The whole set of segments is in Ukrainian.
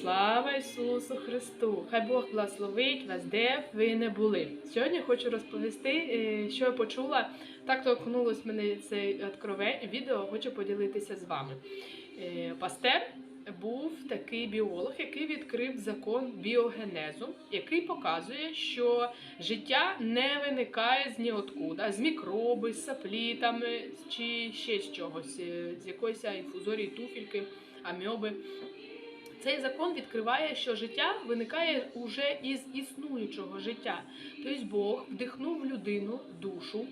Слава Ісусу Христу! Хай Бог благословить вас, де б ви не були. Сьогодні хочу розповісти, е, що я почула. Так торкнулось мене це відео, хочу поділитися з вами. Е, Пастер був такий біолог, який відкрив закон біогенезу, який показує, що життя не виникає з ніоткуда, з мікроби, з саплітами чи ще з чогось, е, з якоїсь інфузорії туфельки, аміоби. Цей закон відкриває, що життя виникає уже із існуючого життя. Тобто Бог вдихнув в людину душу,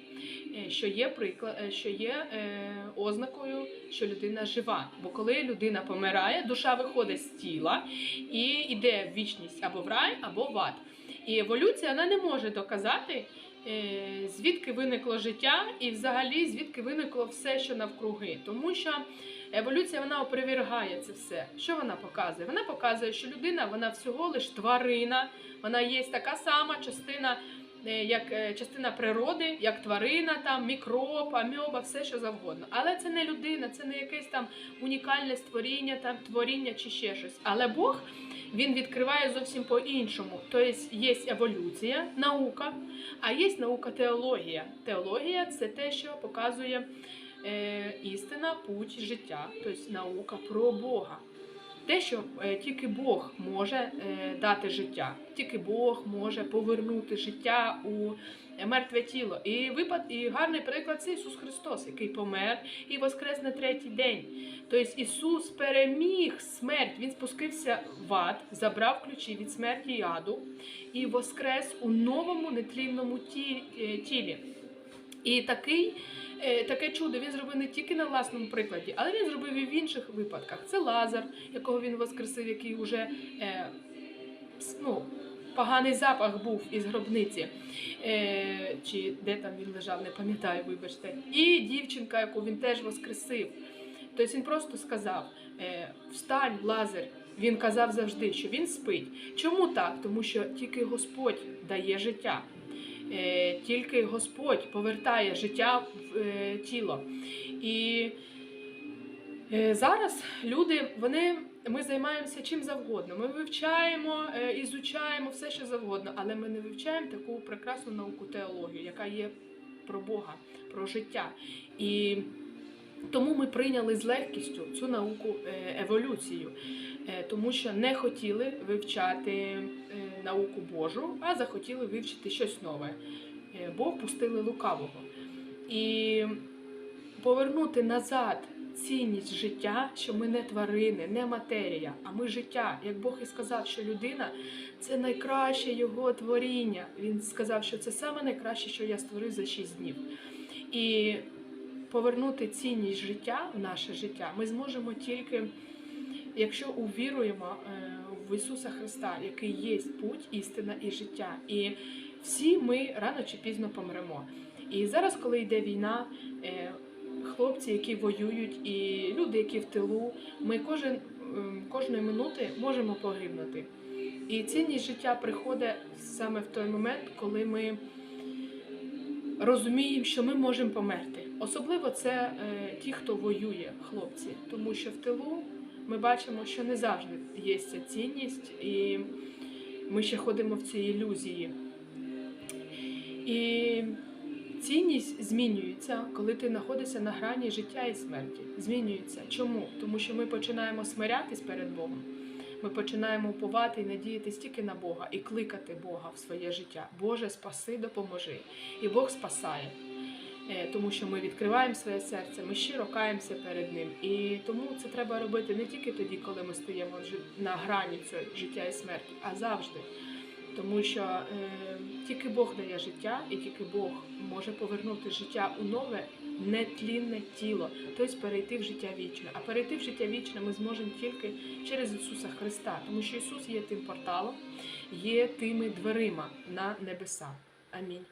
е, що є приклад, е, що є е, ознакою, що людина жива. Бо коли людина помирає, душа виходить з тіла і йде в вічність або в рай, або в ад. І еволюція вона не може доказати, звідки виникло життя, і взагалі звідки виникло все, що навкруги. Тому що еволюція вона опровергає це все. Що вона показує? Вона показує, що людина вона всього лиш тварина, вона є така сама частина. Е, Як е, частина природи, як тварина, там мікроб, амьоба, все що завгодно. Але це не людина, це не якесь там унікальне створіння, там творіння чи ще щось. Але Бог він відкриває зовсім по-іншому. Тобто є еволюція, наука, а є наука теологія. Теологія це те, що показує е, істина, путь життя, тобто наука про Бога. Те, що е, тільки Бог може е, дати життя, тільки Бог може повернути життя у мертве тіло. І випад, і гарний приклад це Ісус Христос, який помер і воскрес на третій день. Тобто Ісус переміг смерть, Він спустився в ад, забрав ключі від смерті і аду і воскрес у новому нетлінному е, тілі. І такий, е, таке чудо він зробив не тільки на власному прикладі, але він зробив і в інших випадках. Це Лазар, якого він воскресив, який вже е, ну, поганий запах був із гробниці. Е, чи де там він лежав, не пам'ятаю, вибачте. І дівчинка, яку він теж воскресив. Тобто він просто сказав: Встань, Лазар. Він казав завжди, що він спить. Чому так? Тому що тільки Господь дає життя. Е, тільки Господь повертає життя в е, тіло. І е, зараз люди, вони, ми займаємося чим завгодно. Ми вивчаємо, ізучаємо все, що завгодно, але ми не вивчаємо таку прекрасну науку теологію, яка є про Бога, про життя. І тому ми прийняли з легкістю цю науку е, еволюцію, е, тому що не хотіли вивчати е, науку Божу, а захотіли вивчити щось нове. Е, Бог пустили лукавого. І повернути назад цінність життя, що ми не тварини, не матерія, а ми життя. Як Бог і сказав, що людина це найкраще його творіння. Він сказав, що це саме найкраще, що я створив за шість днів. І повернути цінність життя в наше життя ми зможемо тільки, якщо увіруємо е, в Ісуса Христа, який є путь, істина і життя. І всі ми рано чи пізно помремо. І зараз, коли йде війна, е, хлопці, які воюють, і люди, які в тилу, ми кожен, ем, кожної минути можемо погибнути. І цінність життя приходить саме в той момент, коли ми розуміємо, що ми можемо померти. Особливо це е, ті, хто воює, хлопці, тому що в тилу ми бачимо, що не завжди є ця цінність, і ми ще ходимо в цій ілюзії. І цінність змінюється, коли ти знаходишся на грані життя і смерті. Змінюється. Чому? Тому що ми починаємо смирятись перед Богом. Ми починаємо уповати і надіятись тільки на Бога і кликати Бога в своє життя. Боже, спаси, допоможи. І Бог спасає. Е, Тому що ми відкриваємо своє серце, ми щиро каємося перед ним. І тому це треба робити не тільки тоді, коли ми стоїмо на грані цього життя і смерті, а завжди. Тому що е, тільки Бог дає життя, і тільки Бог може повернути життя у нове нетлінне тіло, тобто перейти в життя вічне. А перейти в життя вічне ми зможемо тільки через Ісуса Христа, тому що Ісус є тим порталом, є тими дверима на небеса. Амінь.